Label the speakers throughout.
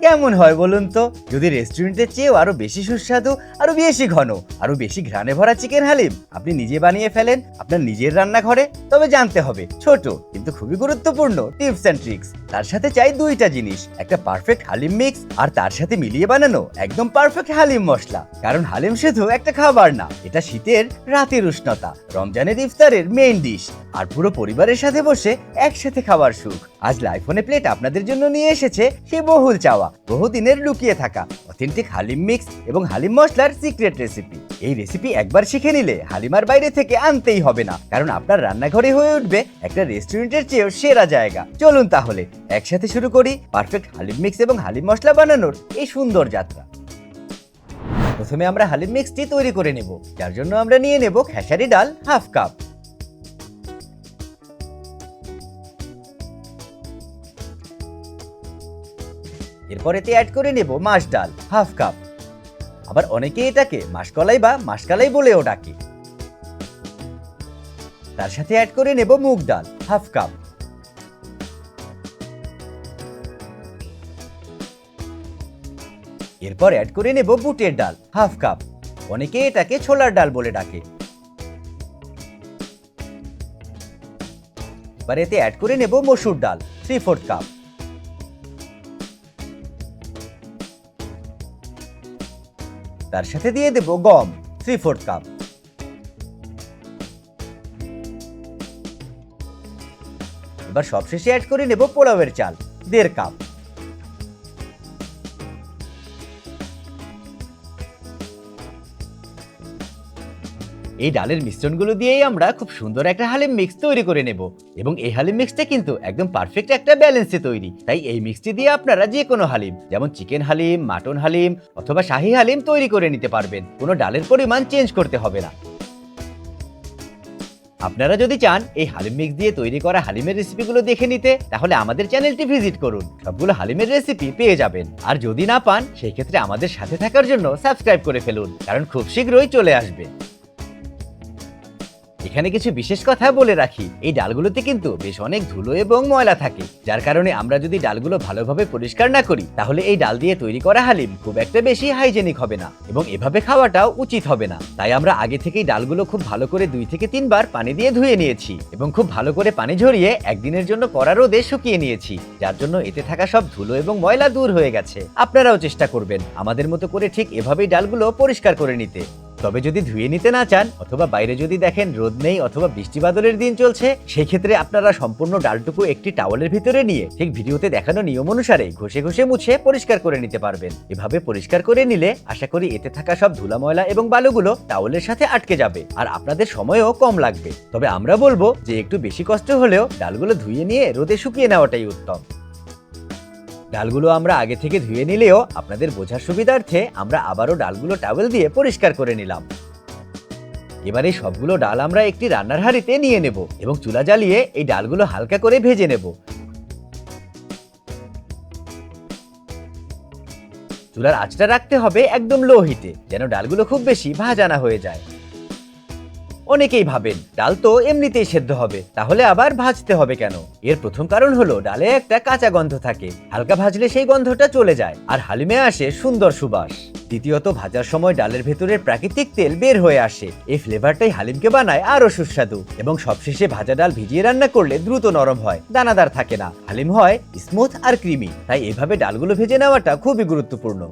Speaker 1: কেমন হয় বলুন তো? যদি রেস্টুরেন্টের চেয়েও আরও বেশি সুস্বাদু, আরও বেশি ঘন, আরও বেশি ঘ্রাণে ভরা চিকেন হালিম আপনি নিজে বানিয়ে ফেলেন আপনার নিজের রান্নাঘরে, তবে জানতে হবে, ছোট কিন্তু খুবই গুরুত্বপূর্ণ টিপস অ্যান্ড ট্রিক্স তার সাথে চাই দুইটা জিনিস, একটা পারফেক্ট হালিম মিক্স আর তার সাথে মিলিয়ে বানানো একদম পারফেক্ট হালিম মশলা। কারণ হালিম শুধু একটা খাবার না, এটা শীতের, রাতের উষ্ণতা, রমজানের ইফতারের মেইন ডিশ আর পুরো পরিবারের সাথে বসে একসাথে খাবার সুখ। আজ লাইফোনে প্লেট আপনাদের জন্য নিয়ে এসেছে সেই বহুল চাওয়া, বহুদিনের লুকিয়ে থাকা অথেন্টিক হালিম মিক্স এবং হালিম মশলার সিক্রেট রেসিপি এই রেসিপি একবার শিখে নিলে হালিমার বাইরে থেকে আনতেই হবে না, কারণ আপনার রান্নাঘরে হয়ে উঠবে একটা রেস্টুরেন্টের চেয়েও সেরা জায়গা। চলুন তাহলে, একসাথে শুরু করি পারফেক্ট হালিম মিক্স এবং হালিম মশলা বানানোর এই সুন্দর যাত্রা। প্রথমে আমরা হালিম মিক্সটি তৈরি করে নেব, যার জন্য আমরা নিয়ে নেব খেসারি ডাল হাফ কাপ। এরপর এতে অ্যাড করে নেব মাস ডাল হাফ কাপ আবার অনেকে এটাকে মাসকলাই বা মাসকালাই বলেও ডাকে। তার সাথে অ্যাড করে নেব মুগ ডাল হাফ কাপ এরপর অ্যাড করে নেব বুটের ডাল হাফ কাপ অনেকে এটাকে ছোলার ডাল বলে ডাকে। এবার এতে অ্যাড করে নেব মসুর ডাল থ্রি ফোর্থ কাপ তার সাথে দিয়ে দেব গম থ্রি ফোর্থ কাপ এবার সবশেষে অ্যাড করে নেব পোলাওয়ের চাল, দেড় কাপ এই ডালের মিশ্রণগুলো দিয়েই আমরা খুব সুন্দর একটা হালিম মিক্স তৈরি করে নেব। এবং এই হালিম মিক্সটা কিন্তু একদম পারফেক্ট একটা ব্যালেন্সে তৈরি। তাই এই মিক্সটি দিয়ে আপনারা যে কোনো হালিম, যেমন চিকেন হালিম মাটন হালিম অথবা শাহি হালিম তৈরি করে নিতে পারবেন। কোনো ডালের পরিমাণ চেঞ্জ করতে হবে না। আপনারা যদি চান এই হালিম মিক্স দিয়ে তৈরি করা হালিমের রেসিপিগুলো দেখে নিতে, তাহলে আমাদের চ্যানেলটি ভিজিট করুন। সবগুলো হালিমের রেসিপি পেয়ে যাবেন। আর যদি না পান, সেই ক্ষেত্রে আমাদের সাথে থাকার জন্য সাবস্ক্রাইব করে ফেলুন, কারণ খুব শীঘ্রই চলে আসবে। এখানে কিছু বিশেষ কথা বলে রাখি। এই ডালগুলোতে কিন্তু বেশ অনেক ধুলো এবং ময়লা থাকে। যার কারণে আমরা যদি ডালগুলো ভালোভাবে পরিষ্কার না করি, তাহলে এই ডাল দিয়ে তৈরি করা হালিম খুব একটা বেশি হাইজেনিক হবে না এবং এভাবে খাওয়াটাও উচিত হবে না। তাই আমরা আগে থেকেই ডালগুলো খুব ভালো করে দুই থেকে তিনবার পানি দিয়ে ধুয়ে নিয়েছি এবং খুব ভালো করে পানি ঝরিয়ে একদিনের জন্য কড়া রোদে শুকিয়ে নিয়েছি, যার জন্য এতে থাকা সব ধুলো এবং ময়লা দূর হয়ে গেছে। আপনারাও চেষ্টা করবেন আমাদের মতো করে ঠিক এভাবেই ডালগুলো পরিষ্কার করে নিতে। তবে যদি ধুয়ে নিতে না চান অথবা বাইরে যদি দেখেন রোদ নেই অথবা বৃষ্টি বাদলের দিন চলছে সেই ক্ষেত্রে আপনারা সম্পূর্ণ ডালটুকু একটি টাওয়ালের ভিতরে নিয়ে ঠিক ভিডিওতে দেখানো নিয়ম অনুসারে ঘষে ঘষে মুছে পরিষ্কার করে নিতে পারবেন। এভাবে পরিষ্কার করে নিলে আশা করি এতে থাকা সব ধুলা ময়লা এবং বালুগুলো টাওয়ালের সাথে আটকে যাবে আর আপনাদের সময়ও কম লাগবে। তবে আমরা বলব যে একটু বেশি কষ্ট হলেও ডালগুলো ধুয়ে নিয়ে রোদে শুকিয়ে নেওয়াটাই উত্তম। ডালগুলো আমরা আগে থেকে ধুয়ে নিলেও আপনাদের বোঝার সুবিধার্থে আমরা আবারও ডালগুলো টাওয়েল দিয়ে পরিষ্কার করে নিলাম। এবারে সবগুলো ডাল আমরা একটি রান্নার হাঁড়িতে নিয়ে নেব এবং চুলা জ্বালিয়ে এই ডালগুলো হালকা করে ভেজে নেব। চুলার আঁচটা রাখতে হবে একদম লো হিটে, যেন ডালগুলো খুব বেশি ভাজা না হয়ে যায়। অনেকেই ভাবেন, ডাল তো এমনিতেই সেদ্ধ হবে, তাহলে আবার ভাজতে হবে কেন? এর প্রথম কারণ হলো, ডালে একটা কাঁচা গন্ধ থাকে, হালকা ভাজলে সেই গন্ধটা চলে যায়, আর হালিমে আসে সুন্দর সুবাস। দ্বিতীয়ত, ভাজার সময় ডালের ভেতরের প্রাকৃতিক তেল বের হয়ে আসে, এই ফ্লেভারটাই হালিমকে বানায় আরও সুস্বাদু, এবং সবশেষে ভাজা ডাল ভিজিয়ে রান্না করলে দ্রুত নরম হয়, দানাদার থাকে না, হালিম হয় স্মুথ আর ক্রিমি, তাই এভাবে ডালগুলো ভেজে নেওয়াটা খুবই গুরুত্বপূর্ণ।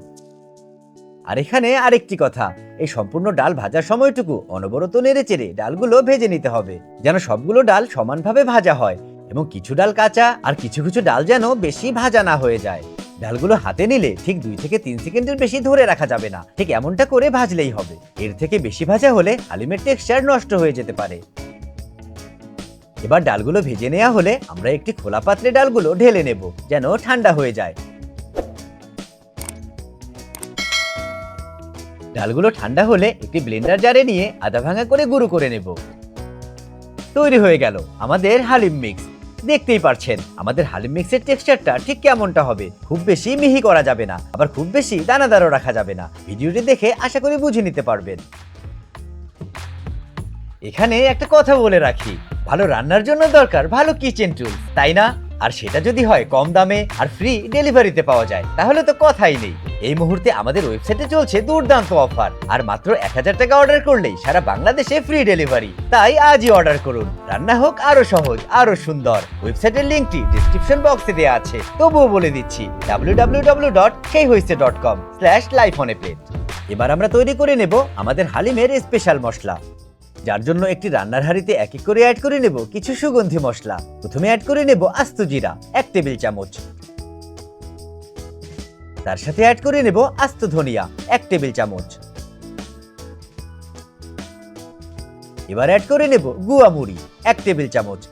Speaker 1: আর এখানে আরেকটি কথা, এই সম্পূর্ণ ডাল ভাজার সময়টুকু অনবরত নেড়ে চেড়ে ডালগুলো ভেজে নিতে হবে, যেন সবগুলো ডাল সমানভাবে ভাজা হয় এবং কিছু ডাল কাঁচা আর কিছু কিছু ডাল যেন বেশি ভাজা না হয়ে যায়। ডালগুলো হাতে নিলে ঠিক দুই থেকে তিন সেকেন্ডের বেশি ধরে রাখা যাবে না, ঠিক এমনটা করে ভাজলেই হবে। এর থেকে বেশি ভাজা হলে হালিমের টেক্সচার নষ্ট হয়ে যেতে পারে। এবার ডালগুলো ভেজে নেওয়া হলে আমরা একটি খোলা পাত্রে ডালগুলো ঢেলে নেব, যেন ঠান্ডা হয়ে যায়। ডালগুলো ঠান্ডা হলে একটি ব্লেন্ডার জারে নিয়ে আধা ভাঙা করে গুঁড়ো করে নেব। তৈরি হয়ে গেল আমাদের হালিম মিক্স দেখতেই পারছেন, আমাদের হালিম মিক্সের টেক্সচারটা ঠিক কেমনটা হবে? খুব বেশি মিহি করা যাবে না, আবার খুব বেশি দানাদারও রাখা যাবে না। ভিডিওটি দেখে আশা করি বুঝে নিতে পারবেন। এখানে একটা কথা বলে রাখি, ভালো রান্নার জন্য দরকার ভালো কিচেন টুল তাই না? আর সেটা যদি হয় কম দামে আর ফ্রি ডেলিভারিতে পাওয়া যায়, তাহলে তো কথাই নেই। এই মুহূর্তে আমাদের ওয়েবসাইটে চলছে দুর্দান্ত অফার আর মাত্র এক হাজার টাকা অর্ডার করলেই সারা বাংলাদেশে ফ্রি ডেলিভারি তাই আজই অর্ডার করুন। রান্না হোক আরও সহজ, আরও সুন্দর। ওয়েবসাইটের লিঙ্কটি ডিসক্রিপশন বক্সে দেওয়া আছে। তবুও বলে দিচ্ছি www.সেইহইছে.com স্ল্যাশ লাইফ অন এ এবার আমরা তৈরি করে নেব আমাদের হালিমের স্পেশাল মশলা। যার জন্য একটি রান্নার হাঁড়িতে এক এক করে অ্যাড করে নেব কিছু সুগন্ধি মশলা। প্রথমে অ্যাড করে নেব আস্ত জিরা, এক টেবিল চামচ। তার সাথে অ্যাড করে নেব আস্ত ধনিয়া, এক টেবিল চামচ। এবার অ্যাড করে নেব গুয়া মুড়ি, এক টেবিল চামচ।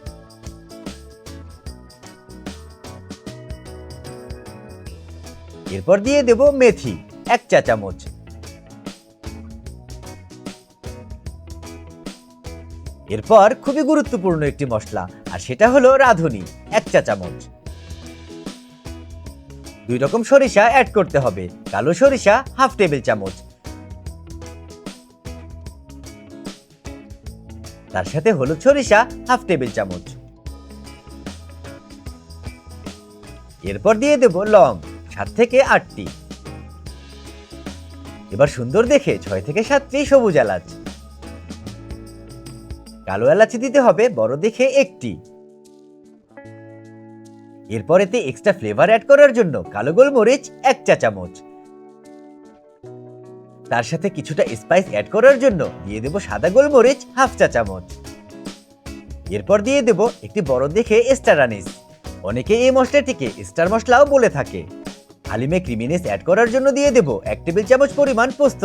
Speaker 1: এরপর দিয়ে দেব মেথি, এক চা চামচ। এরপর খুবই গুরুত্বপূর্ণ একটি মশলা, আর সেটা হলো রাঁধুনি, এক চা চামচ। দুই রকম সরিষা অ্যাড করতে হবে, কালো সরিষা হাফ টেবিল চামচ। তার সাথে হলুদ সরিষা হাফ টেবিল চামচ। এরপর দিয়ে দেব লং, সাত থেকে আটটি। এবার সুন্দর দেখে ছয় থেকে সাতটি সবুজ এলাচ। কালো এলাচি দিতে হবে, বড় দেখে একটি। এরপর এতে এক্সট্রা ফ্লেভার অ্যাড করার জন্য কালো গোলমরিচ এক চা চামচ। তার সাথে কিছুটা স্পাইস অ্যাড করার জন্য দিয়ে দেব সাদা গোলমরিচ হাফ চা চামচ। এরপর দিয়ে দেব একটি বড় দেখে স্টার আনিস অনেকে এই মশলাটিকে স্টার মশলাও বলে থাকে। হালিমে ক্রিমিনেস অ্যাড করার জন্য দিয়ে দেব এক টেবিল চামচ পরিমাণ পোস্ত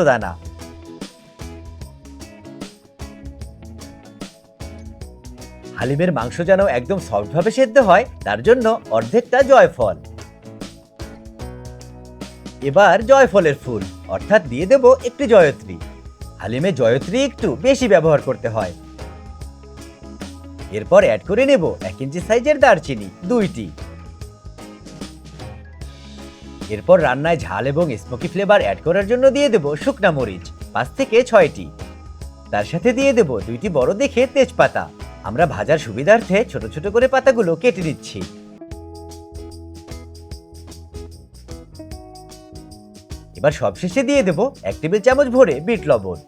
Speaker 1: হালিমের মাংস যেন একদম সফটভাবে সেদ্ধ হয়, তার জন্য অর্ধেকটা জয়ফল। এবার জয়ফলের ফুল, অর্থাৎ দিয়ে দেব একটি জয়ত্রী। হালিমে জয়ত্রী একটু বেশি ব্যবহার করতে হয়। এরপর অ্যাড করে নেব এক ইঞ্চি সাইজের দারচিনি, দুইটি। এরপর রান্নায় ঝাল এবং স্মোকি ফ্লেভার অ্যাড করার জন্য দিয়ে দেব শুকনা মরিচ, পাঁচ থেকে ছয়টি। তার সাথে দিয়ে দেব দুইটি বড় দেখে তেজপাতা। আমরা ভাজার সুবিধার্থে ছোট ছোট করে পাতাগুলো কেটে নিচ্ছি। এবার সবশেষে দিয়ে দেব এক টেবিল চামচ ভরে বিট লবণ।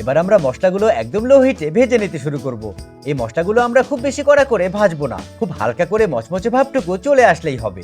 Speaker 1: এবার আমরা মশলাগুলো একদম লো হিটে ভেজে নিতে শুরু করব। এই মশলাগুলো আমরা খুব বেশি কড়া করে ভাজবো না, খুব হালকা করে মচমচে ভাবটুকু চলে আসলেই হবে।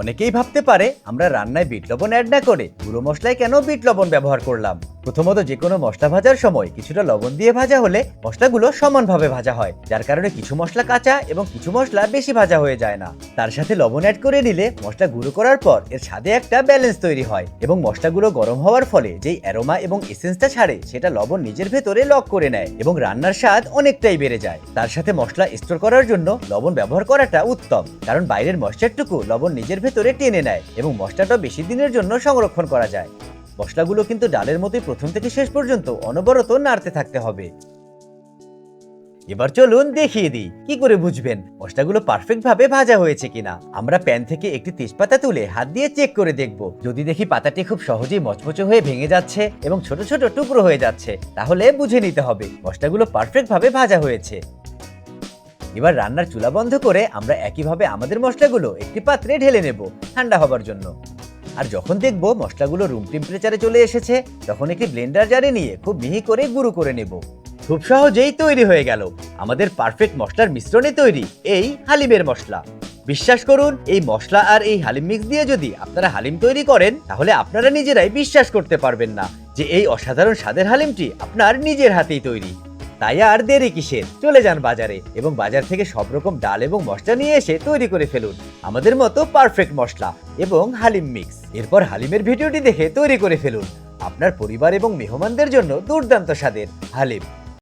Speaker 1: অনেকেই ভাবতে পারে আমরা রান্নায় বিট লবণ অ্যাড না করে গুঁড়ো মশলায় কেন বিট লবণ ব্যবহার করলাম। প্রথমত যে কোনো মশলা ভাজার সময় কিছুটা লবণ দিয়ে ভাজা হলে মশলাগুলো সমানভাবে ভাজা হয়, যার কারণে কিছু মশলা কাঁচা এবং কিছু মশলা বেশি ভাজা হয়ে যায় না। তার সাথে লবণ অ্যাড করে নিলে মশলা গুঁড়ো করার পর এর স্বাদে একটা ব্যালেন্স তৈরি হয় এবং মশলাগুলো গরম হওয়ার ফলে যেই অ্যারোমা এবং এসেন্সটা ছাড়ে, সেটা লবণ নিজের ভেতরে লক করে নেয় এবং রান্নার স্বাদ অনেকটাই বেড়ে যায়। তার সাথে মশলা স্টোর করার জন্য লবণ ব্যবহার করাটা উত্তম, কারণ বাইরের মশলারটুকু লবণ নিজের ভেতরে টেনে নেয় এবং মশলাটা বেশি দিনের জন্য সংরক্ষণ করা যায়। মশলাগুলো কিন্তু ডালের মতোই প্রথম থেকে শেষ পর্যন্ত অনবরত নাড়তে থাকতে হবে। এবার চলুন দেখিয়ে দিই, কি করে বুঝবেন মশলাগুলো পারফেক্ট ভাবে ভাজা হয়েছে কিনা। আমরা প্যান থেকে একটি তেজপাতা তুলে হাত দিয়ে চেক করে দেখব। যদি দেখি পাতাটি খুব সহজেই মচমচে হয়ে ভেঙে যাচ্ছে এবং ছোট ছোট টুকরো হয়ে যাচ্ছে, তাহলে বুঝে নিতে হবে মশলাগুলো পারফেক্ট ভাবে ভাজা হয়েছে। এবার রান্নার চুলা বন্ধ করে আমরা একইভাবে আমাদের মশলাগুলো একটি পাত্রে ঢেলে নেব ঠান্ডা হবার জন্য। আর যখন দেখব মশলাগুলো রুম টেম্পারেচারে চলে এসেছে, তখন একটি ব্লেন্ডার জারে নিয়ে খুব মিহি করে গুঁড়ো করে নেব। খুব সহজেই তৈরি হয়ে গেল। আমাদের পারফেক্ট মশলার মিশ্রণে তৈরি এই হালিমের মশলা। বিশ্বাস করুন, এই মশলা আর এই হালিম মিক্স দিয়ে যদি আপনারা হালিম তৈরি করেন, তাহলে আপনারা নিজেরাই বিশ্বাস করতে পারবেন না যে এই অসাধারণ স্বাদের হালিমটি আপনার নিজের হাতেই তৈরি। তাই আর দেরি কিসের? চলে যান বাজারে এবং বাজার থেকে সব রকম ডাল এবং মশলা নিয়ে এসে তৈরি করে ফেলুন। আমাদের মতো পারফেক্ট মশলা এবং হালিম মিক্স এরপর হালিমের ভিডিওটি দেখে তৈরি করে ফেলুন। আপনার পরিবার এবং মেহমানদের জন্য দুর্দান্ত স্বাদের হালিম।